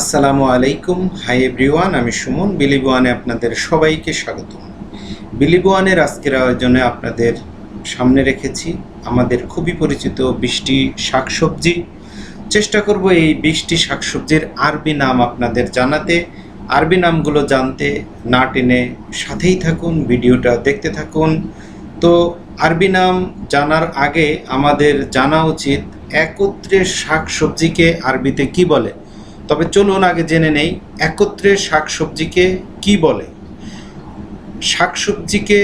আসসালামু আলাইকুম। Hi everyone আমি সুমন। বিলিভ ওয়ানে আপনাদের সবাইকে স্বাগত বিলিভ ওয়ানের আজকের আয়োজনে আপনাদের সামনে রেখেছি আমাদের খুবই পরিচিত বৃষ্টি শাকসবজি। চেষ্টা করব এই বৃষ্টি শাকসবজির আরবি নাম আপনাদের জানাতে। আরবি নামগুলো জানতে না টেনে সাথেই থাকুন, ভিডিওটা দেখতে থাকুন। তো আরবি নাম জানার আগে আমাদের জানা উচিত একত্রে শাকসবজিকে আরবিতে কি বলে? তবে চলুন আগে জেনে নেই একত্রে শাকসবজিকে কি বলে। শাকসবজিকে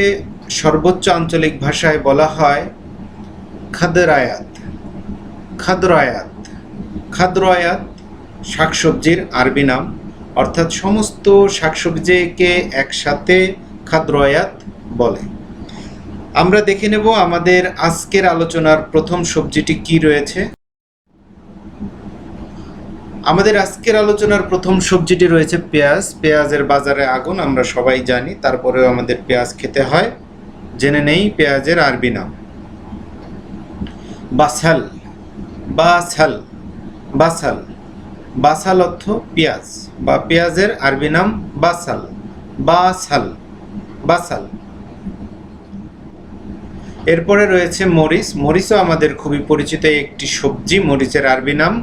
সর্বোচ্চ আঞ্চলিক ভাষায় বলা হয় খাদরায়াত। খাদরায়াত। খাদরায়াত শাকসবজির আরবি নাম। অর্থাৎ সমস্ত শাকসবজিকে একসাথে খাদরায়াত বলে। আমরা দেখে নেব আমাদের আজকের আলোচনার প্রথম সবজিটি কি রয়েছে। আমাদের আজকের আলোচনার প্রথম সবজিটি রয়েছে পেঁয়াজ। পেঁয়াজের বাজারে আগুন, আমরা সবাই জানি। তারপরেও আমাদের পেঁয়াজ খেতে হয়। জেনে নেই পেঁয়াজের আরবি নাম। বাসাল বাসাল বাসাল বাসাল অর্থ পেঁয়াজ। বা পেঁয়াজের আরবি নাম বাসাল বাসাল বাসাল এরপরে রয়েছে মরিচ। মরিচও আমাদের খুবই পরিচিত। একটি সবজি, মরিচের আরবি নাম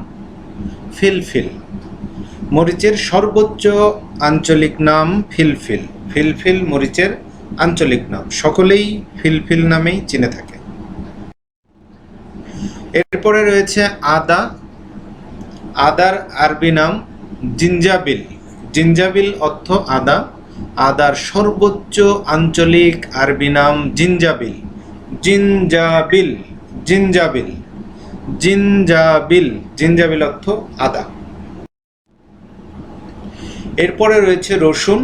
ফিলফিল। মরিচের সর্বোচ্চ আঞ্চলিক নাম ফিলফিল। ফিলফিল মরিচের আঞ্চলিক নাম। সকলেই ফিলফিল নামেই চিনে থাকে। এরপরে রয়েছে আদা। আদার আরবি নাম জিঞ্জাবিল। জিঞ্জাবিল অর্থ আদা। আদার সর্বোচ্চ আঞ্চলিক আরবি নাম জিঞ্জাবিল। জিঞ্জাবিল। জিঞ্জাবিল। জিঞ্জাবিল জিঞ্জাবিল অর্থ আদা। এরপরে রয়েছে রসুন।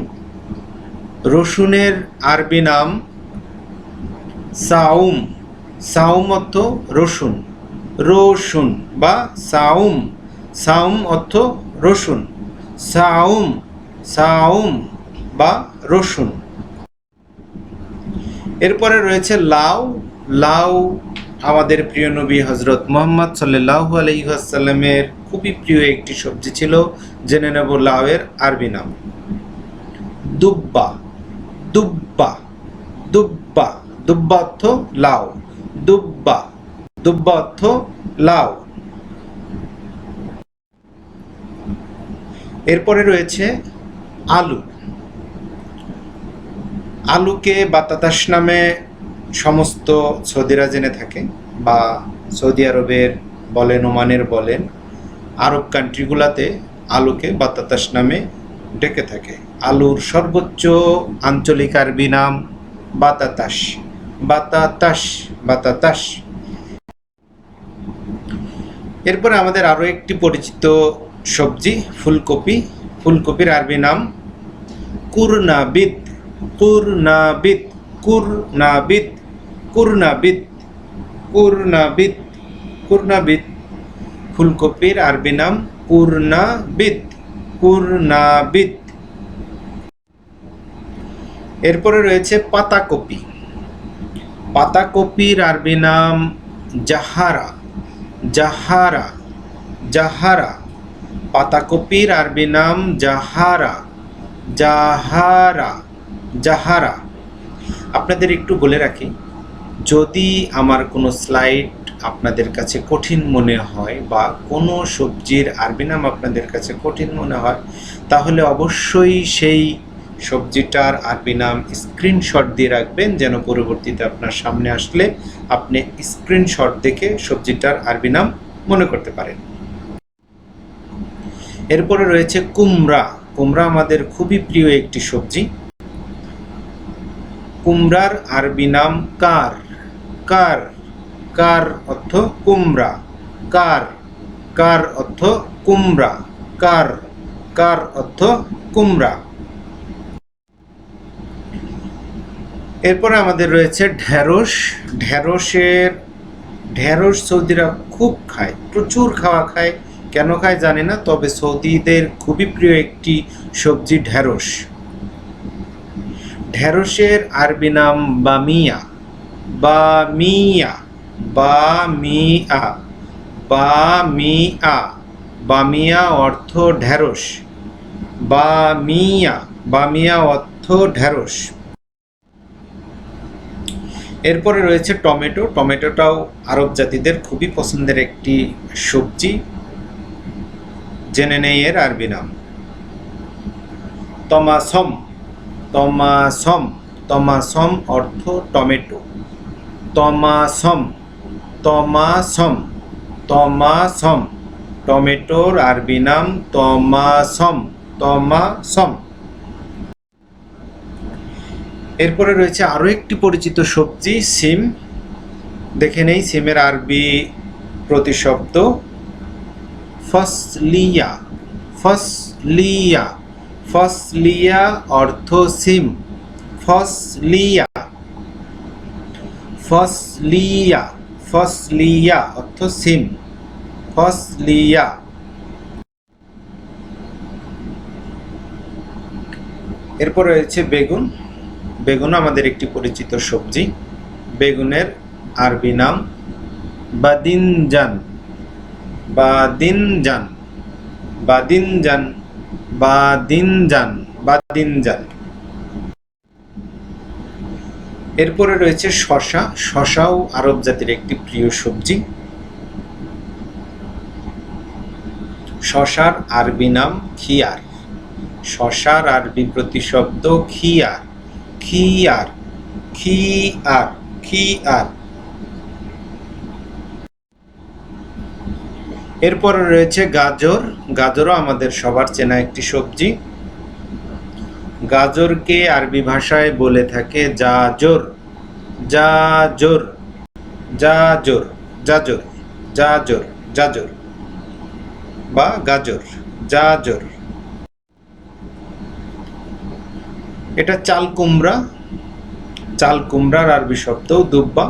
রসুনের আরবি নাম সাউম। সাউম অর্থ রসুন। রসুন বা সাউম। সাউম অর্থ রসুন। সাউম সাউম বা রসুন। এরপরে রয়েছে লাউ। লাউ আমাদের প্রিয় নবী হজরত মোহাম্মদ সাল্লাহ আলহিহাসাল্লামের খুবই প্রিয় একটি সবজি ছিল জেনে নেব লাউয়ের আরবি নাম। দুব্বা। দুব্বা। দুব্বা। দুব্বা অর্থ লাউ। দুব্বা। দুব্বা অর্থ লাউ। এরপরে রয়েছে আলু। আলুকে বাতাতাস নামে সমস্ত সৌদিরা জেনে থাকে বা সৌদি আরবের বলেন, ওমানের বলেন, আরব কান্ট্রিগুলাতে আলুকে বাতাতাস নামে ডেকে থাকে। আলুর সর্বোচ্চ আঞ্চলিক আরবি নাম বাতাতাস বাতাতাস বাতাতাস এরপরে আমাদের আরও একটি পরিচিত সবজি, ফুলকপি। ফুলকপির আরবি নাম কুরনাবিদ। কুরনাবিদ কুরনাবিদ। কুরনাবিদ কুরনাবিদ কুরনাবিদ, ফুলকপির আরবি নাম কুরনাবিদ কুরনাবিদ। এরপরে রয়েছে পাতাকপি। পাতাকপির আরবি নাম জাহারা জাহারা জাহারা। পাতাকপির আরবি নাম জাহারা জাহারা জাহারা। আপনাদের একটু বলে রাখি যদি আমার কোনো স্লাইড আপনাদের কাছে কঠিন মনে হয় বা কোনো সবজির আরবি নাম আপনাদের কাছে কঠিন মনে হয়, তাহলে অবশ্যই সেই সবজিটার আরবি নাম স্ক্রিনশট দিয়ে রাখবেন যেন পরবর্তীতে আপনার সামনে আসলে আপনি স্ক্রিনশট দেখে সবজিটার আরবি নাম মনে করতে পারেন। এরপরে রয়েছে কুমড়া। কুমড়া আমাদের খুবই প্রিয় একটি সবজি। কুমড়ার আরবি নাম কার? কার কার অর্থ কুমড়া। কার কার অর্থ কুমড়া। কার কার অর্থ কুমড়া। এরপরে আমাদের রয়েছে ঢেঁড়স। ঢেঁড়সের, ঢেঁড়স সৌদিরা খুব খায়, প্রচুর খাওয়া খায়। কেন খায় জানি না, তবে সৌদিদের খুবই প্রিয় একটি সবজি ঢেঁড়স। ঢেঁড়সের আরবি নাম বামিয়া। বামিয়া বামিয়া বামিয়া বামিয়া অর্থ ঢেঁড়স বামিয়া বামিয়া অর্থ ঢেঁড়স। এরপরে রয়েছে টমেটো। টমেটোটাও আরব জাতিদের খুবই পছন্দের একটি সবজি। জেনে নেই এর আরবি নাম। তমাসম। তমাসম। তমাসম অর্থ টমেটো। তমাসম তমাসম তমাসম। টমেটোর আরবি নাম তমাসম তমাসম। এরপরে রয়েছে আরও একটি পরিচিত সবজি, সিম। দেখে নেই সিমের আরবি প্রতিশব্দ। ফসলিয়া ফসলিয়া। ফসলিয়া অর্থ সিম। ফসলিয়া। ফসলিয়া ফসলিয়া অর্থ সিম, ফসলিয়া। এরপর রয়েছে বেগুন। বেগুন আমাদের একটি পরিচিত সবজি। বেগুনের আরবি নাম বাদিনজান। বাদিনজান। বাদিনজান। বাদিনজান। বাদিনজান। এরপরে রয়েছে শশা। শশাও আরব জাতির একটি প্রিয় সবজি। শশার আরবি নাম খিয়ার। শশার আরবি প্রতিশব্দ খিয়ার। খিয়ার। খিয়ার। খিয়ার। এরপরে রয়েছে গাজর। গাজরও আমাদের সবার চেনা একটি সবজি। গাজরকে আরবি ভাষায় বলে থাকে জাজর জাজর জাজর জাজর জাজর জাজর বা গাজর, জাজর। এটা চাল কুমড়া চাল কুমড়ার আরবি শব্দ দুব্বা,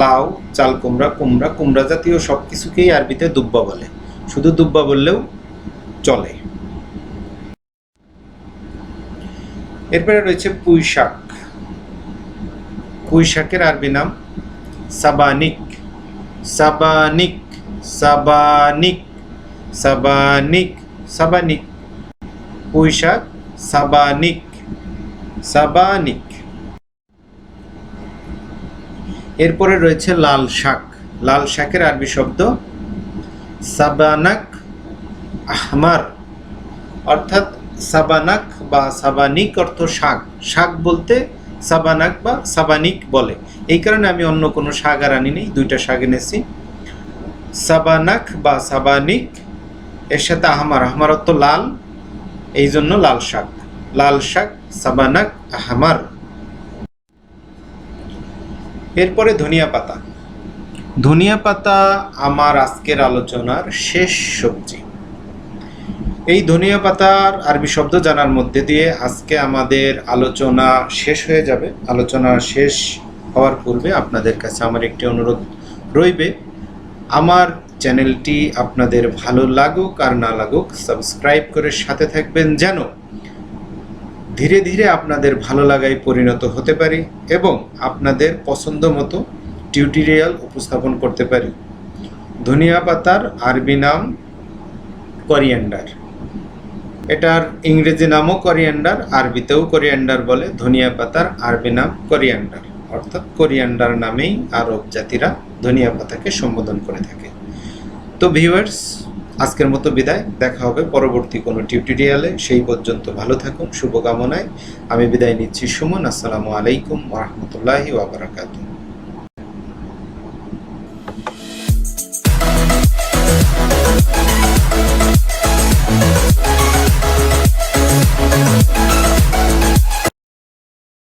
লাউ চাল কুমড়া কুমড়া কুমড়া জাতীয় সব কিছুকেই আরবিতে দুব্বা বলে। শুধু দুব্বা বললেও চলে। এরপরে রয়েছে পুঁই শাক আরবি নাম সাবানিক। সাবানিক সাবানিক সাবানিক সাবানিক। পুঁই শাক সাবানিক সাবানিক। এরপরে রয়েছে লাল শাক। লাল শাকের আরবি শব্দ সাবানাক আহমার। অর্থাৎ সাবানাক বা সাবানিক অর্থ শাক। শাক বলতে সাবানাক বা সাবানিক বলে। এই কারণে আমি অন্য কোনো শাক আর আনি নেই, দুইটা শাক এনেছি। সাবানাক বা সাবানিক, এর সাথে আহমার। আহমার অর্থ লাল, এই জন্য লাল শাক। লাল শাক, সাবানাক, আহমার। এরপরে ধনিয়া পাতা। ধনিয়া পাতা আমার আজকের আলোচনার শেষ সবজি। এই ধনিয়া পাতার আরবি শব্দ জানার মধ্যে দিয়ে আজকে আমাদের আলোচনা শেষ হয়ে যাবে। আলোচনা শেষ হওয়ার পূর্বে আপনাদের কাছে আমার একটি অনুরোধ রইবে। আমার চ্যানেলটি আপনাদের ভালো লাগুক আর না লাগুক, সাবস্ক্রাইব করে সাথে থাকবেন যেন ধীরে ধীরে আপনাদের ভালো লাগায় পরিণত হতে পারি এবং আপনাদের পছন্দ মতো টিউটোরিয়াল উপস্থাপন করতে পারি। ধনিয়া পাতার আরবি নাম করিয়েন্ডার। এটার ইংরেজি নামও করিয়েন্ডার আরবিতেও করিয়েন্ডার বলে, ধনিয়া পাতার আরবি নাম করিয়েন্ডার অর্থাৎ কোরিয়ান্ডার নামেই আরব জাতিরা ধনিয়া পাতাকে সম্বোধন করে থাকে। তো ভিউয়ার্স আজকের মতো বিদায়। দেখা হবে পরবর্তী কোনো টিউটোরিয়ালে সেই পর্যন্ত ভালো থাকুন, শুভকামনায়। আমি বিদায় নিচ্ছি সুমন। আসসালামু আলাইকুম ওরহমতুল্লাহি ওয়াবারাকাতুহ